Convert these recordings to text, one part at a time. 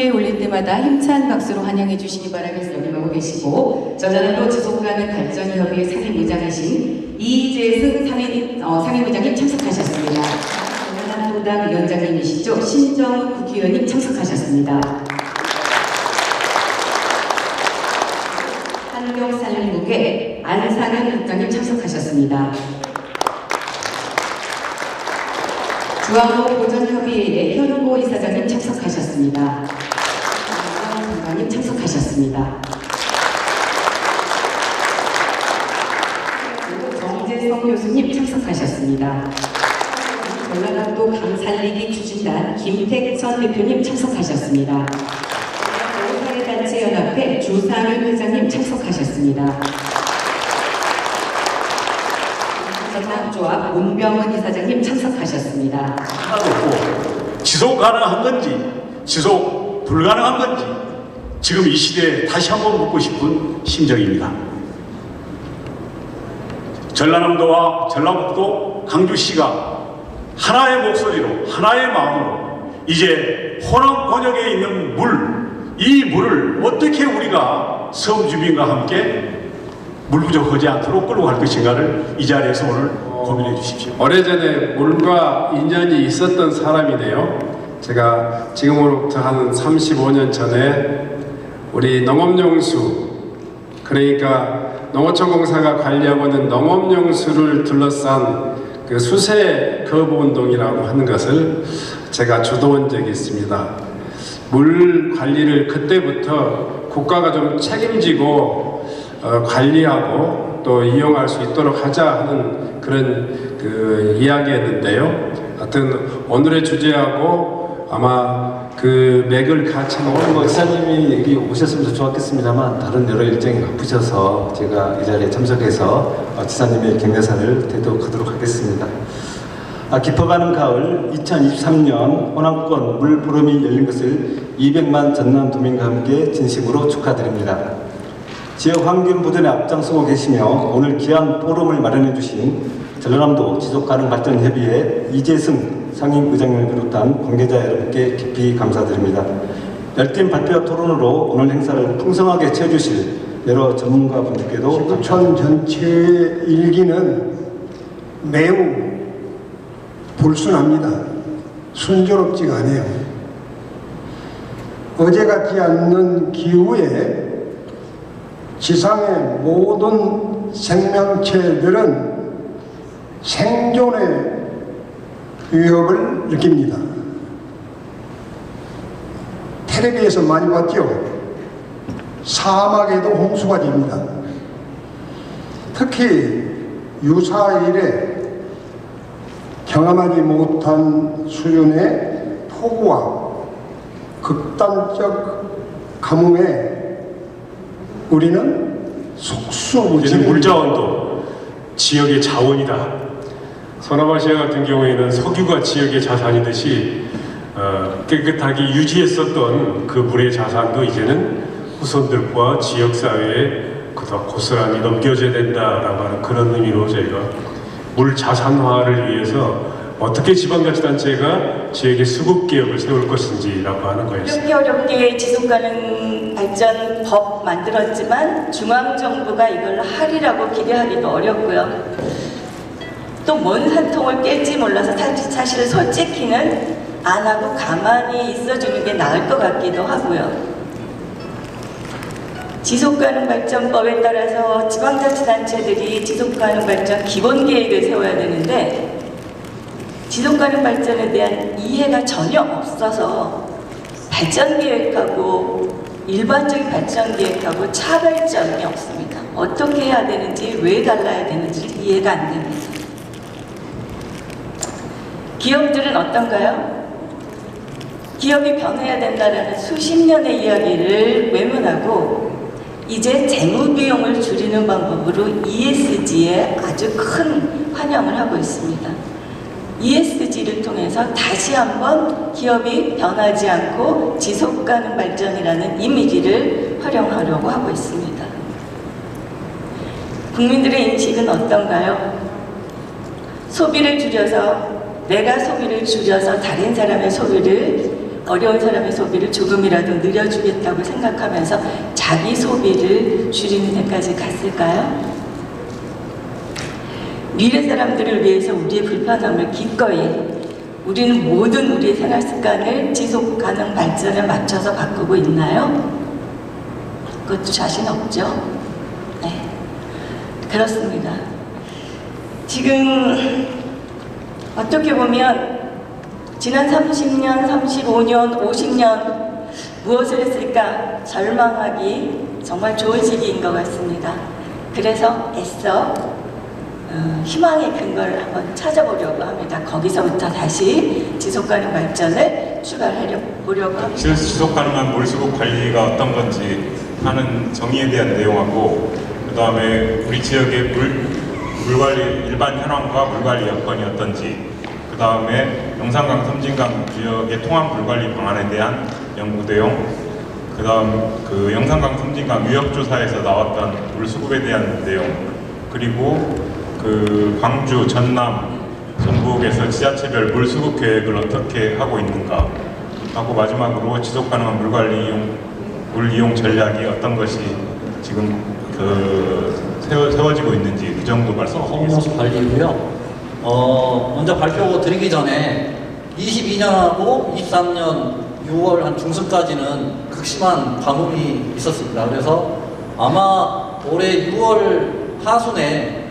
소개해 올릴 때마다 힘찬 박수로 환영해 주시기 바라면서 역임하고 계시고 전라남도 지속가능 발전협의회 상임의장이신 이재승 상임, 어, 상임의장님 참석하셨습니다. 전라남도당 위원장님이시죠. 신정훈 국회의원님 참석하셨습니다. 한국살림국의 안상현 국장님 참석하셨습니다. 중앙로 보전협의회의 현우고 이사장님 참석하셨습니다. 장관님 참석하셨습니다. 정재성 교수님 참석하셨습니다. 전라남도 강살리기 추진단 김택선 대표님 참석하셨습니다. 사회단체연합회 주상윤 회장님 참석하셨습니다. 전남조합 문병원 이사장님 참석하셨습니다. 지속 가능한 건지 지속 불가능한 건지 지금 이 시대에 다시 한번 묻고 싶은 심정입니다. 전라남도와 전라북도 강주시가 하나의 목소리로 하나의 마음으로 이제 호남 권역에 있는 물, 이 물을 어떻게 우리가 섬 주민과 함께 물 부족하지 않도록 끌고 갈 것인가를 이 자리에서 오늘 고민해 주십시오. 오래전에 물과 인연이 있었던 사람이네요. 제가 지금으로부터 한 35년 전에 우리 농업용수 그러니까 농어촌 공사가 관리하고 있는 농업용수를 둘러싼 그 수세 거부 운동이라고 하는 것을 제가 주도한 적이 있습니다. 물 관리를 그때부터 국가가 좀 책임지고 어, 관리하고 또 이용할 수 있도록 하자 하는 그런 그 이야기였는데요. 하여튼 오늘의 주제하고 아마 그 맥을 같이 오늘 기사님이 여기 오셨으면 좋았겠습니다만 다른 여러 일정이 바쁘셔서 제가 이 자리에 참석해서 어, 지사님의 경례사를 대도하도록 하겠습니다. 아, 깊어가는 가을 2023년 호남권 물보름이 열린 것을 200만 전남도민과 함께 진심으로 축하드립니다. 지역 환경 보전에 앞장서고 계시며 오늘 귀한 포럼을 마련해 주신 전라남도 지속가능발전협의회 이재승 상임의장을 비롯한 관계자 여러분께 깊이 감사드립니다. 열띤 발표와 토론으로 오늘 행사를 풍성하게 채워주실 여러 전문가 분들께도 지구촌 전체 일기는 매우 불순합니다. 순조롭지가 않아요. 어제 같지 않는 기후에 지상의 모든 생명체들은 생존의 위협을 느낍니다. 텔레비에서 많이 봤죠? 사막에도 홍수가 집니다. 특히 유사일에 경험하지 못한 수준의 폭우와 극단적 가뭄에 우리는 이제 속수무책입니다. 물자원도 지역의 자원이다. 서남아시아 같은 경우에는 석유가 지역의 자산이듯이 어, 깨끗하게 유지했었던 그 물의 자산도 이제는 후손들과 지역 사회에 그더 고스란히 넘겨져야 된다라고 하는 그런 의미로 저희가 물 자산화를 위해서 어떻게 지방자치단체가 지역의 수급 개혁을 세울 것인지라고 하는 거였습니다. 이렇게 어렵게 지속가능 발전 법 만들었지만 중앙정부가 이걸 하리라고 기대하기도 어렵고요. 또뭔한 통을 깰지 몰라서 사- 사실 솔직히는 안 하고 가만히 있어주는 게 나을 것 같기도 하고요. 지속가능 발전법에 따라서 지방자치단체들이 지속가능 발전 기본 계획을 세워야 되는데 지속가능 발전에 대한 이해가 전혀 없어서 발전 계획하고 일반적인 발전 계획하고 차별점이 없습니다. 어떻게 해야 되는지 왜 달라야 되는지 이해가 안 됩니다. 기업들은 어떤가요? 기업이 변해야 된다는 수십 년의 이야기를 외면하고 이제 재무 비용을 줄이는 방법으로 ESG에 아주 큰 환영을 하고 있습니다. ESG를 통해서 다시 한번 기업이 변하지 않고 지속 가능 발전이라는 이미지를 활용하려고 하고 있습니다. 국민들의 인식은 어떤가요? 소비를 줄여서 내가 소비를 줄여서 다른 사람의 소비를 어려운 사람의 소비를 조금이라도 늘려주겠다고 생각하면서 자기 소비를 줄이는 데까지 갔을까요? 미래 사람들을 위해서 우리의 불편함을 기꺼이 우리는 모든 우리의 생활 습관을 지속 가능 발전에 맞춰서 바꾸고 있나요? 그것도 자신 없죠. 네. 그렇습니다. 지금 어떻게 보면 지난 30년, 35년, 50년 무엇을 했을까 절망하기 정말 좋은 시기인 것 같습니다. 그래서 애써 어, 희망의 근거를 한번 찾아보려고 합니다. 거기서부터 다시 지속 가능 발전을 출발하려 보려고 합니다. 지- 지속 가능한 물수급 관리가 어떤 건지 하는 정의에 대한 내용하고 그 다음에 우리 지역의 물, 물 관리 일반 현황과 물 관리 여건이 어떤지 그 다음에 영산강 섬진강 지역의 통합 물 관리 방안에 대한 연구 내용 그 다음 그 영산강 섬진강 유역 조사에서 나왔던 물 수급에 대한 내용 그리고 그 광주 전남 전북에서 지자체별 물 수급 계획을 어떻게 하고 있는가 하고 마지막으로 지속 가능한 물 관리 이용 물 이용 전략이 어떤 것이 지금 그 세워, 세워 지고 있는지 그 정도 말씀드리겠습니다. 허무수 관리고요. 어, 먼저 발표 드리기 전에 22년하고 23년 6월 한 중순까지는 극심한 가뭄이 있었습니다. 그래서 아마 올해 6월 하순에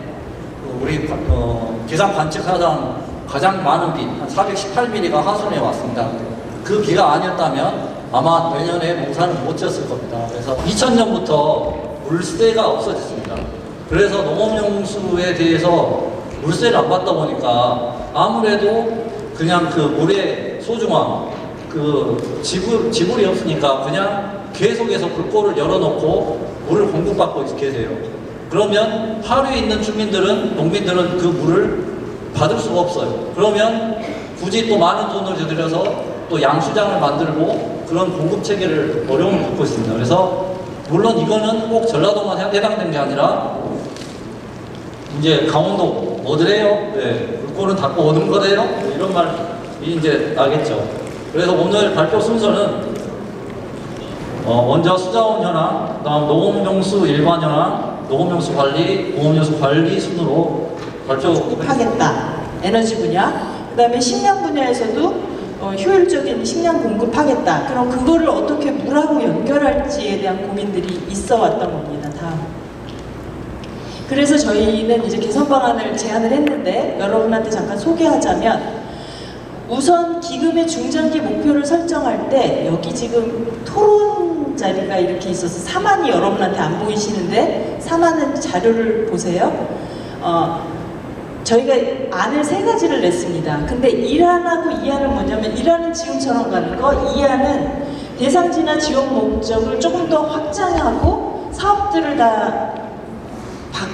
그 우리 관- 어, 기상 관측사상 가장 많은 비, 한 418mm가 하순에 왔습니다. 그 비가 아니었다면 아마 내년에 농사는 못 지었을 겁니다. 그래서 2000년부터 물세가 없어졌습니다. 그래서 농업용수에 대해서 물세를 안 받다 보니까 아무래도 그냥 그 물의 소중함, 그 지불, 지불이 없으니까 그냥 계속해서 불꽃을 열어놓고 물을 공급받고 계세요. 그러면 하류에 있는 주민들은, 농민들은 그 물을 받을 수가 없어요. 그러면 굳이 또 많은 돈을 들여서 또 양수장을 만들고 그런 공급 체계를 어려움을 겪고 있습니다. 그래서 물론 이거는 꼭 전라도만 해당된 게 아니라 이제 강원도 어디래요? 네, 물꼬는 닫고 오는 거래요? 뭐 이런 말이 이제 나겠죠. 그래서 오늘 발표 순서는 어, 먼저 수자원 현황, 그다음 농업용수 일반 현황, 농업용수 관리, 공업용수 관리 순으로 발표 공급하겠다. 에너지 분야. 그다음에 식량 분야에서도 어, 효율적인 식량 공급하겠다. 그럼 그거를 어떻게 물하고 연결할지에 대한 고민들이 있어 왔던 겁니다. 다. 그래서 저희는 이제 개선 방안을 제안을 했는데 여러분한테 잠깐 소개하자면 우선 기금의 중장기 목표를 설정할 때 여기 지금 토론 자리가 이렇게 있어서 사만이 여러분한테 안 보이시는데 사만은 자료를 보세요. 어, 저희가 안을 세 가지를 냈습니다. 근데 1안하고 2안은 뭐냐면 1안은 지금처럼 가는 거, 2안은 대상지나 지원 목적을 조금 더 확장하고 사업들을 다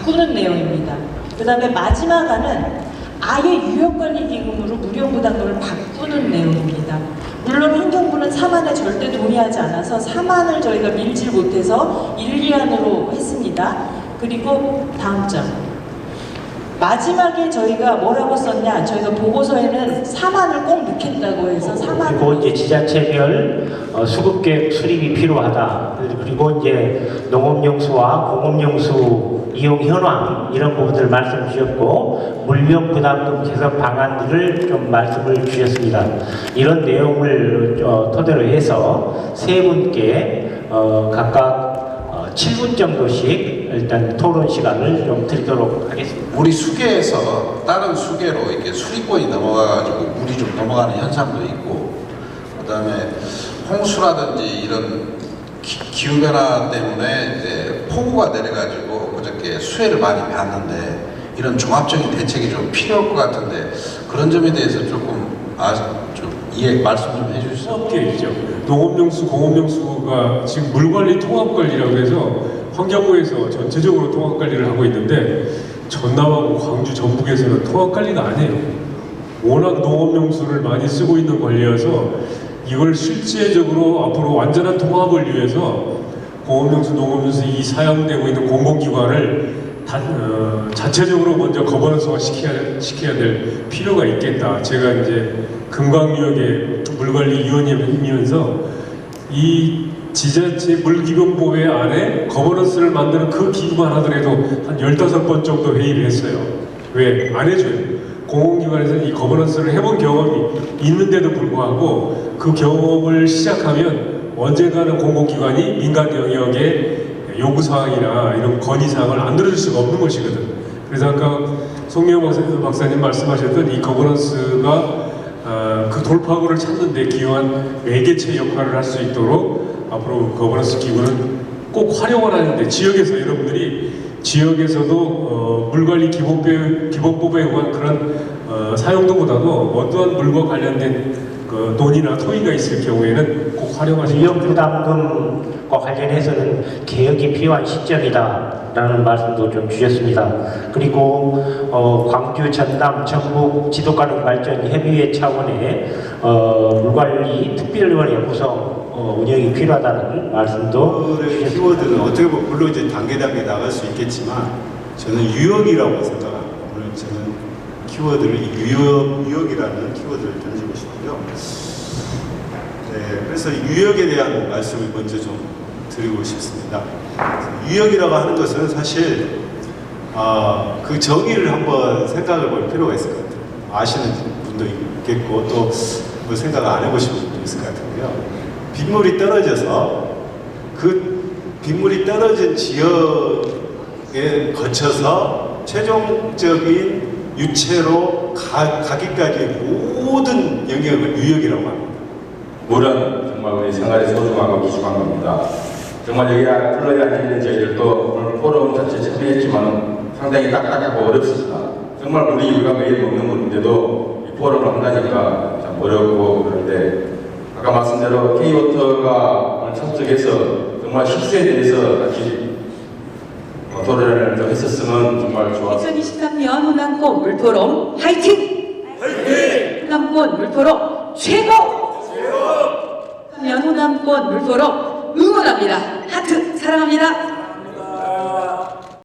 바꾸는 내용입니다. 그 다음에 마지막 안은 아예 유역관리기금으로 무료부담금을 바꾸는 내용입니다. 물론 환경부는 3안에 절대 동의하지 않아서 3안을 저희가 밀질 못해서 1, 2안으로 했습니다. 그리고 다음 점. 마지막에 저희가 뭐라고 썼냐? 저희가 보고서에는 4만을 꼭 넣겠다고 해서 4만 그리고 이제 지자체별 어, 수급 계획 수립이 필요하다. 그리고 이제 농업용수와 공업용수 이용 현황 이런 부분들 말씀 주셨고 물명 부담금 개선 방안들을 좀 말씀을 주셨습니다. 이런 내용을 어, 토대로 해서 세 분께 어, 각각 어, 7분 정도씩 일단 토론 시간을 좀 드리도록 하겠습니다. 우리 수계에서 다른 수계로 이렇게 수리권이 넘어가가지고 물이 좀 넘어가는 현상도 있고 그다음에 홍수라든지 이런 기, 후 변화 때문에 이제 폭우가 내려가지고 그저께 수해를 많이 봤는데 이런 종합적인 대책이 좀 필요할 것 같은데 그런 점에 대해서 조금 아좀 이해 말씀 좀 해주실 수 있어요? 통합계획이죠. 농업용수, 공업용수가 지금 물관리 통합관리라고 해서 환경부에서 전체적으로 통합 관리를 하고 있는데 전남하고 광주, 전북에서는 통합 관리가 아니에요. 워낙 농업용수를 많이 쓰고 있는 관리여서 이걸 실제적으로 앞으로 완전한 통합을 위해서 공업용수, 농업용수 이 사용되고 있는 공공기관을 단, 어, 자체적으로 먼저 거버넌스화 시켜야, 시켜야 될 필요가 있겠다. 제가 이제 금강유역의 물관리위원이면서 이 지자체 물기금보회 안에 거버넌스를 만드는 그 기구만 하더라도 한 15번 정도 회의를 했어요. 왜? 안 해줘요. 공공기관에서는 이 거버넌스를 해본 경험이 있는데도 불구하고 그 경험을 시작하면 언젠가는 공공기관이 민간 영역의 요구사항이나 이런 건의사항을 안 들어줄 수가 없는 것이거든. 그래서 아까 박사- 박사님 말씀하셨던 이 거버넌스가 어, 그 돌파구를 찾는 데 기여한 매개체 역할을 할 수 있도록 앞으로 거버넌스 기구는 꼭 활용을 하는데 지역에서 여러분들이 지역에서도 어, 물관리 기본법, 기본법에 의한 그런 어, 사용도보다도 어떠한 물과 관련된 그 돈이나 토의가 있을 경우에는 꼭 활용하시면 물량 부담금과 관련해서는 개혁이 필요한 시점이다 라는 말씀도 좀 주셨습니다. 그리고 어, 광주, 전남, 전북 지도가능 발전 협의회 차원의 어, 물관리 특별위원회 구성 어, 운영이 필요하다는 말씀도. 키워드는 어떻게 보면 물론 이제 단계 단계 나갈 수 있겠지만 저는 유역이라고 생각합니다. 오늘 저는 키워드를 이 유역 유역이라는 키워드를 던지고 싶고요. 네, 그래서 유역에 대한 말씀을 먼저 좀 드리고 싶습니다. 유역이라고 하는 것은 사실 아, 그 정의를 한번 생각을 볼 필요가 있을 것 같아요. 아시는 분도 있겠고 또 뭐 생각 안 해보신 분도 있을 것 같은데요. 빗물이 떨어져서 그 빗물이 떨어진 지역에 거쳐서 최종적인 유체로 가, 가기까지의 모든 영역을 유역이라고 합니다. 물은 정말 우리 생활에 소중하고 귀중한 겁니다. 정말 여기 플로리아 있는 저희들도 오늘 포럼 자체 참여했지만 상당히 딱딱하고 어렵습니다. 정말 우리가 매일 먹는 물인데도 이 포럼을 한다니까 참 어렵고 그런데 아까 말씀대로 K워터가 오늘 참석해서 정말 실수에 대해서 같이